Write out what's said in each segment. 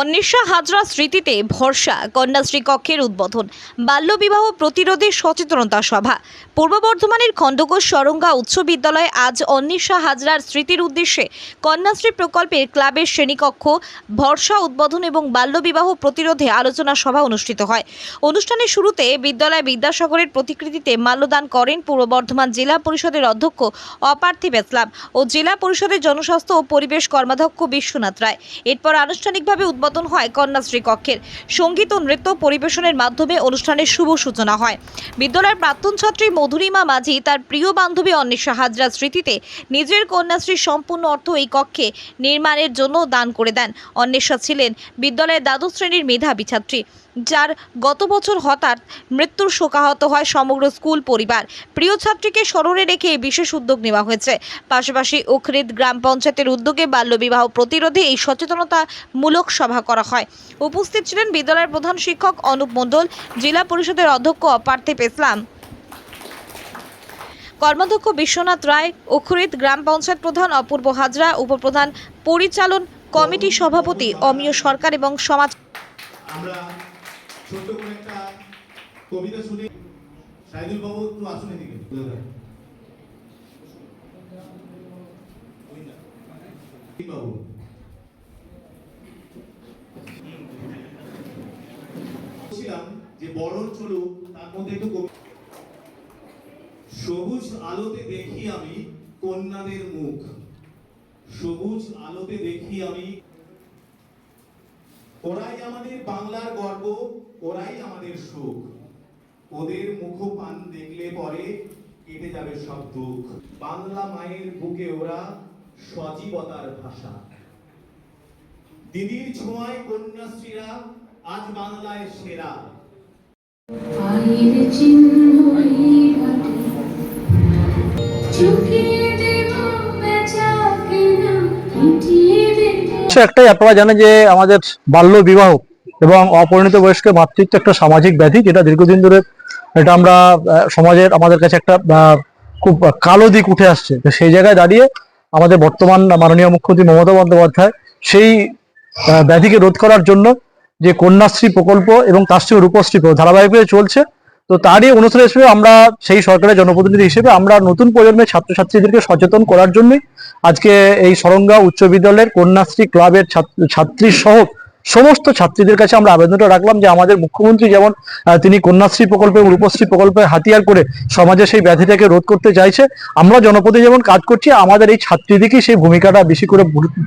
অন্বেষা হাজরা স্মৃতিতে ভরসা কন্যাশ্রী কক্ষের উদ্বোধন, বাল্যবিবাহ প্রতিরোধে সচেতনতা সভা। পূর্ব বর্ধমানের খণ্ডঘোষ সরঙ্গা উচ্চ বিদ্যালয়ে আজ অন্বেষা হাজরার স্মৃতির উদ্দেশ্যে কন্যাশ্রী প্রকল্পের ক্লাবের শ্রেণীকক্ষ, ভরসা উদ্বোধন এবং বাল্যবিবাহ প্রতিরোধে আলোচনা সভা অনুষ্ঠিত হয়। অনুষ্ঠানের শুরুতে বিদ্যালয় বিদ্যাসাগরের প্রতিকৃতিতে মাল্যদান করেন পূর্ব বর্ধমান জেলা পরিষদের অধ্যক্ষ অপার্থিব ইসলাম ও জেলা পরিষদের জনস্বাস্থ্য ও পরিবেশ কর্মাধ্যক্ষ বিশ্বনাথ রায়। এরপর আনুষ্ঠানিকভাবে উদ্বোধন হয় কন্যাশ্রী কক্ষের। সংগীত ও নৃত্য পরিবেশনের মাধ্যমে অনুষ্ঠানের শুভ সূচনা হয়। বিদ্যালয়ের প্রাক্তন ছাত্রী মধুরিমা মাঝি তার প্রিয় বান্ধবী অন্বেষা হাজরার স্মৃতিতে নিজের কন্যাশ্রীর সম্পূর্ণ অর্থ এই কক্ষে নির্মাণের জন্য দান করে দেন। অন্বেষা ছিলেন বিদ্যালয়ের দ্বাদশ শ্রেণির মেধাবী ছাত্রী। যার গত বছর হঠাৎ মৃত্যুর শোকাহত হয় সমগ্র স্কুল পরিবার। প্রিয় ছাত্রীকে স্মরণে রেখে বিশেষ উদ্যোগ নেওয়া হয়েছে। পাশাপাশি উখরিদ গ্রাম পঞ্চায়েতের উদ্যোগে বাল্যবিবাহ প্রতিরোধে এই সচেতনতামূলক সভা করা হয়। উপস্থিত ছিলেন বিদ্যালয়ের প্রধান শিক্ষক অনুপ মণ্ডল, জেলা পরিষদের অধ্যক্ষ পার্থিব ইসলাম। কর্মাধ্যক্ষ বিশ্বনাথ রায় উখরিদ গ্রাম পঞ্চায়েত প্রধান অপূর্ব হাজরা, উপপ্রধান পরিচালন কমিটি সভাপতি অমিয় সরকার এবং সমাজ ছোট্ট করে একটা কবিতা শুনি সাইদুল বাবু একটু আসুন এদিকে। বাবু। যে বরণ চলুক, তার মধ্যে একটু সবুজ আলোতে দেখি আমি কন্যাদের মুখ। সবুজ আলোতে দেখি আমি ওরাই আমাদের বাংলার গর্ব, ওরাই আমাদের সুখ। ওদের মুখপান দেখলে পরে কেটে যাবে সব দুঃখ। বাংলা মায়ের বুকে ওরা সজীবতার ভাষা। দিদির ছোঁয়ায় কন্যাশ্রীরা আজ বাংলায় সেরা। চোখে উদ্দেশ্য একটাই, আপনারা জানেন যে আমাদের বাল্য বিবাহ এবং অপরিণত বয়স্ক মাতৃত্ব একটা সামাজিক ব্যাধি, যেটা দীর্ঘদিন ধরে এটা আমরা সমাজের আমাদের কাছে একটা খুব কালো দিক উঠে আসছে। তো সেই জায়গায় দাঁড়িয়ে আমাদের বর্তমান মাননীয় মুখ্যমন্ত্রী মমতা বন্দ্যোপাধ্যায় সেই ব্যাধিকে রোধ করার জন্য যে কন্যাশ্রী প্রকল্প এবং তার সঙ্গে রূপশ্রী ধারাবাহিকভাবে চলছে তো তারই অনুসারে হিসেবে আমরা সেই সরকারের জনপ্রতিনিধি হিসেবে আমরা নতুন প্রজন্মের ছাত্রছাত্রীদেরকে সচেতন করার জন্যই আজকে এই সরঙ্গা উচ্চ বিদ্যালয়ের কন্যাশ্রী ক্লাবের ছাত্রী সহ সমস্ত ছাত্রীদের কাছে আমরা আবেদনটা রাখলাম যে আমাদের মুখ্যমন্ত্রী যেমন তিনি কন্যাশ্রী প্রকল্পে এবং রূপশ্রী প্রকল্পে হাতিয়ার করে সমাজে সেই ব্যাধিটাকে রোধ করতে চাইছে। আমরা জনপদে যেমন কাজ করছি, আমাদের এই ছাত্রীদেরকেই সেই ভূমিকাটা বেশি করে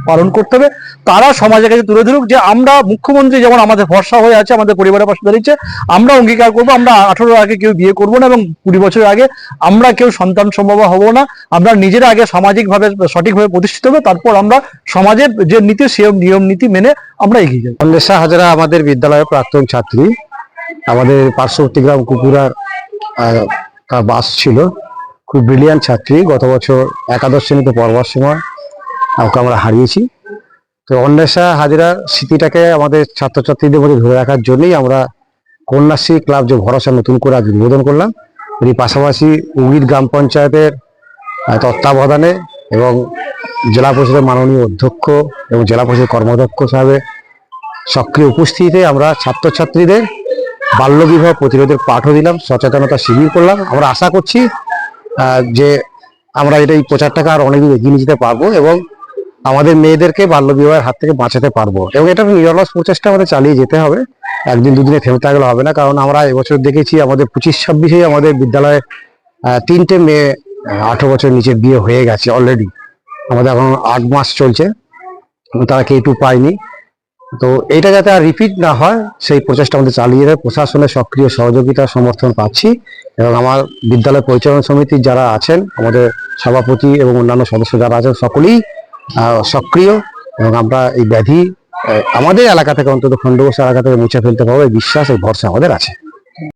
পালন করতে হবে। তারা সমাজের কাছে তুলে ধরুক যে আমরা মুখ্যমন্ত্রী যেমন আমাদের ভরসা হয়ে আছে, আমাদের পরিবারের পাশে দাঁড়িয়েছে আমরা অঙ্গীকার করব, আমরা আঠারো আগে কেউ বিয়ে করব না এবং কুড়ি বছর আগে আমরা কেউ সন্তান সম্ভব হব না। আমরা নিজেরা আগে সামাজিকভাবে, সঠিকভাবে প্রতিষ্ঠিত হবে, তারপর আমরা সমাজের যে নীতি, সে নিয়ম, নীতি মেনে আমরা এগিয়ে যাব। অন্বেষা হাজরা আমাদের বিদ্যালয়ের প্রাক্তন ছাত্রী। আমাদের পার্শ্ববর্তী গ্রাম কুকুরার তার বাস ছিল। খুব ব্রিলিয়ান ছাত্রী। গত বছর একাদশ শ্রেণীতে পড়বার সময় ওকে আমরা হারিয়েছি। তো অন্বেষা হাজরার স্মৃতিটাকে আমাদের ছাত্রছাত্রীদের মধ্যে ধরে রাখার জন্যই আমরা কন্যাশ্রী ক্লাব যে ভরসা নতুন করে আজ উদ্বোধন করলাম এর পাশাপাশি উগির গ্রাম পঞ্চায়েতের তত্ত্বাবধানে এবং জেলা পরিষদের মাননীয় অধ্যক্ষ এবং জেলা পরিষদের কর্মাধ্যক্ষ সাহেবের সক্রিয় উপস্থিতিতে আমরা ছাত্রছাত্রীদের বাল্যবিবাহ প্রতিরোধের পাঠও দিলাম, সচেতনতা শিবির করলাম। আমরা আশা করছি যে আমরা এটা এই প্রচারটাকে আর অনেক এগিয়ে নিয়ে যেতে পারব এবং আমাদের মেয়েদেরকে বাল্যবিবাহের হাত থেকে বাঁচাতে পারব। এবং এটা নিরলস প্রচেষ্টা আমাদের চালিয়ে যেতে হবে। একদিন দুদিনে থেমে থাকলে হবে না, কারণ আমরা এবছর দেখেছি আমাদের পঁচিশ ছাব্বিশে আমাদের বিদ্যালয়ে তিনটে মেয়ে আঠারো বছর নিচে বিয়ে হয়ে গেছে অলরেডি আমাদের এখন আট মাস চলছে তারা কেউ পায়নি। তো এটা যাতে আর রিপিট না হয়, সেই প্রচেষ্টা আমাদের চালিয়ে যায় প্রশাসনের সক্রিয় সহযোগিতা, সমর্থন পাচ্ছি এবং আমার বিদ্যালয় পরিচালনা সমিতির যারা আছেন, আমাদের সভাপতি এবং অন্যান্য সদস্য যারা আছেন, সকলেই সক্রিয় এবং আমরা এই ব্যাধি আমাদের এলাকা থেকে অন্তত খণ্ডঘোষ এলাকা থেকে মুছে ফেলতে পারব। এই বিশ্বাস এই ভরসা আমাদের আছে।